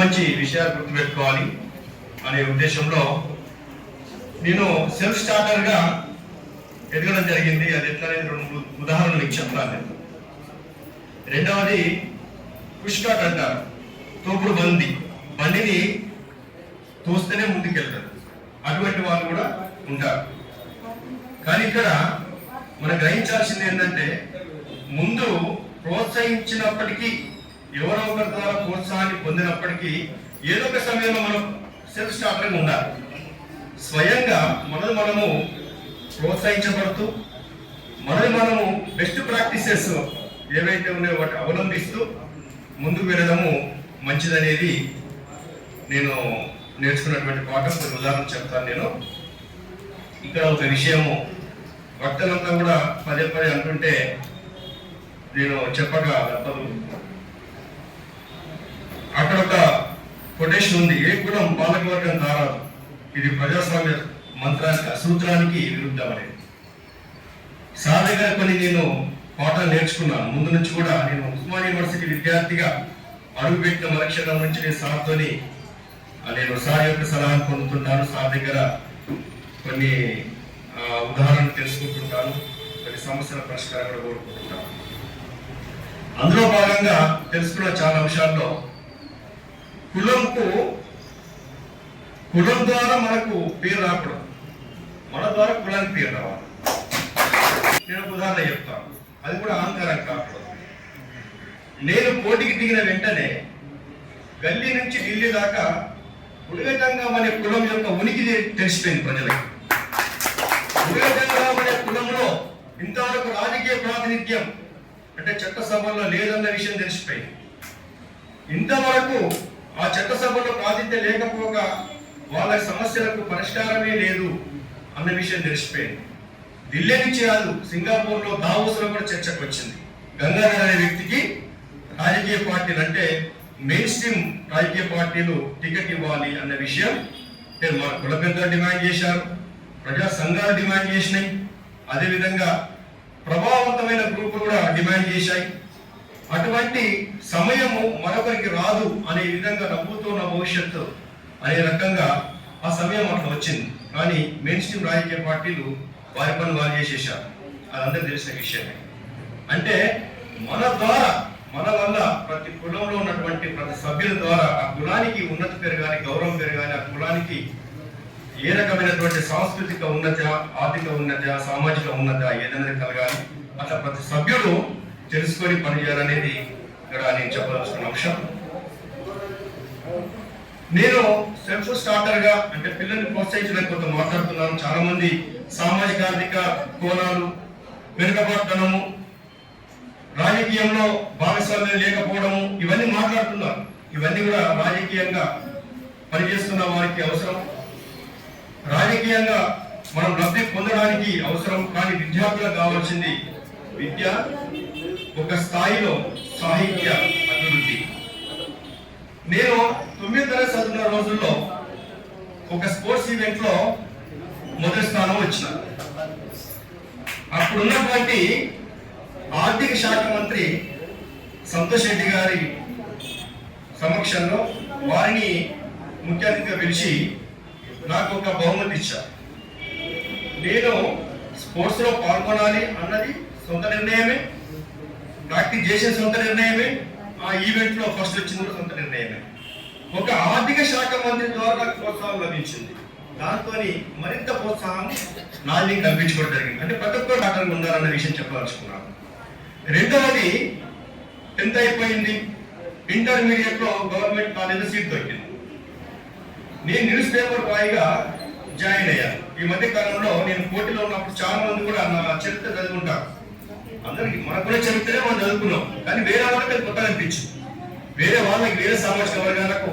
మంచి విషయాలు గుర్తుపెట్టుకోవాలి అనే ఉద్దేశంలో నేను సెల్ఫ్ స్టార్టర్గా ఎదగడం జరిగింది. అది ఎట్లా అనేది రెండు ఉదాహరణలు మీకు చెప్తాను రెండవది పుష్కాట్ అంటారు. తోపుడు బంది బండిని తోస్తేనే ముందుకెళ్తారు. అటువంటి వాళ్ళు కూడా ఉంటారు. కానీ ఇక్కడ మనం గ్రహించాల్సింది ఏంటంటే ముందు ప్రోత్సహించినప్పటికీ ఎవరో ఒకరి ద్వారా ప్రోత్సాహాన్ని పొందినప్పటికీ ఏదో ఒక సమయంలో మనం సెల్ఫ్ స్టార్టింగ్ ఉండాలి. స్వయంగా మనది మనము ప్రోత్సహించబడుతూ మనది మనము బెస్ట్ ప్రాక్టీసెస్ ఏవైతే ఉన్నాయో వాటి అవలంబిస్తూ ముందుకు వెళ్ళడము మంచిదనేది నేను నేర్చుకున్నటువంటి పాఠం. కొన్ని ఉదాహరణ చెప్తాను నేను. ఇక్కడ ఒక విషయము భక్తులంతా కూడా పదే పదే అంటుంటే నేను చెప్పక తప్పదు అక్కడ ఒక కొటేషన్ ఉంది. ఏ కులం పాలకవర్గం కారాదు ఇది ప్రజాస్వామ్య మంత్రానికి సూత్రానికి విరుద్ధమనేది? సాధగా పని కొన్ని నేను పాఠాలు నేర్చుకున్నాను. ముందు నుంచి కూడా నేను ఉస్మాన్ యూనివర్సిటీ విద్యార్థిగా అడుగుపెట్టిన మరక్షణం నుంచి నేను సార్తోని నేను సార్ యొక్క సలహాలు పొందుతుంటాను సార్ దగ్గర కొన్ని ఉదాహరణలు తెలుసుకుంటుంటాను. కొన్ని సమస్యల పరిష్కారం కూడా కోరుకుంటుంటాను అందులో భాగంగా తెలుసుకున్న చాలా అంశాల్లో కులంకు కులం ద్వారా మనకు పేరు రాకూడదు. మన ద్వారా కులానికి పేరు రావాలి. నేను ఒక ఉదాహరణ చెప్తాను. అది కూడా అహంకారం కాకూడదు. నేను పోటీకి దిగిన వెంటనే గల్లీ నుంచి ఢిల్లీ దాకా ఉడిగటంగా మన కులం యొక్క ఉనికి తెలిసిపోయింది ప్రజలకు. ఉడిగటంగా మన కులంలో ఇంతవరకు రాజకీయ ప్రాతినిధ్యం అంటే చట్టసభల్లో లేదన్న విషయం తెలిసిపోయింది. ఇంతవరకు ఆ చట్టసభలో ప్రాతినిధ్యం లేకపోగా వాళ్ళ సమస్యలకు పరిష్కారమే లేదు అన్న విషయం తెలిసిపోయింది. ఢిల్లీ నుంచి కాదు సింగపూర్లో దావోస్లో కూడా చర్చకు వచ్చింది. గంగాధర్ అనే వ్యక్తికి రాజకీయ పార్టీలు అంటే మెయిన్ స్ట్రీమ్ రాజకీయ పార్టీలు టికెట్ ఇవ్వాలి అన్న విషయం మా కుల పెద్దలు డిమాండ్ చేశారు ప్రజా సంఘాలు డిమాండ్ చేసినాయి. అదేవిధంగా ప్రభావవంతమైన గ్రూపులు కూడా డిమాండ్ చేశాయి. అటువంటి సమయము మరొకరికి రాదు అనే విధంగా నవ్వుతున్న భవిష్యత్తు అనే రకంగా ఆ సమయం అట్లా వచ్చింది. కానీ మెయిన్ స్ట్రీమ్ రాజకీయ పార్టీలు వారి పని వారు చేసేసారు అదంతా తెలిసిన విషయమే. అంటే మన ద్వారా మన వల్ల ప్రతి కులంలో ఉన్నటువంటి ప్రతి సభ్యుల ద్వారా ఆ కులానికి ఉన్నతి పెరగాలి గౌరవం పెరగాలి ఆ కులానికి ఏ రకమైనటువంటి సాంస్కృతిక ఉన్నత ఆర్థిక ఉన్నత సామాజిక ఉన్నత ఏదైనా కలగాలి. అట్లా ప్రతి సభ్యుడు తెలుసుకొని పనిచేయాలనేది ఇక్కడ నేను చెప్పదలుచుకున్న అంశం. నేను సెల్ఫ్ స్టార్టర్గా అంటే పిల్లల్ని ప్రోత్సహించడానికి కొంత మాట్లాడుతున్నాను. చాలా మంది సామాజిక ఆర్థిక కోణాలు వెనుకబడతనము రాజకీయంలో భాగస్వామ్యం లేకపోవడము ఇవన్నీ మాట్లాడుతున్నారు. ఇవన్నీ కూడా రాజకీయంగా పనిచేస్తున్న వారికి అవసరం. రాజకీయంగా మనం లబ్ధి పొందడానికి అవసరం కానీ విద్యార్థులకు కావాల్సింది విద్య. ఒక స్థాయిలో సాహిత్య అభివృద్ధి. నేను తొమ్మిది తరగతి రోజుల్లో ఒక స్పోర్ట్స్ ఈవెంట్లో మొదటి స్థానం వచ్చిన. అప్పుడున్నటువంటి ఆర్థిక శాఖ మంత్రి సంతోష్ రెడ్డి గారి సమక్షంలో వారిని ముఖ్య అతిథిగా పిలిచి నాకు ఒక బహుమతి ఇచ్చారు. నేను స్పోర్ట్స్లో పాల్గొనాలి అన్నది సొంత నిర్ణయమే. ప్రాక్టీస్ చేసే సొంత నిర్ణయమే. ఆ ఈవెంట్లో ఫస్ట్ వచ్చింది కూడా సొంత నిర్ణయమే. ఒక ఆర్థిక శాఖ మంత్రి ద్వారా నాకు ప్రోత్సాహం లభించింది. దాంతో మరింత ప్రోత్సాహం నాది కల్పించుకోవడం జరిగింది. అంటే ప్రతి ఒక్కరు ఆటలు ఉండాలన్న విషయం చెప్పదలుచుకున్నాను. రెండవది టెన్త్ అయిపోయింది. ఇంటర్మీడియట్లో గవర్నమెంట్ కాలేజ్ సీట్ దొరికింది. నేను న్యూస్ పేపర్ బాయ్గా జాయిన్ అయ్యాను. ఈ మధ్య కాలంలో నేను పోటీలో ఉన్నప్పుడు చాలా మంది కూడా నా చరిత్ర చదువుకుంటాను అందరికి మనకు కూడా చరిత్రే మనం చదువుకున్నాం. కానీ వేరే వాళ్ళకి అది కొత్తగా అనిపించింది. వేరే వాళ్ళకి వేరే సామాజిక వర్గాలకు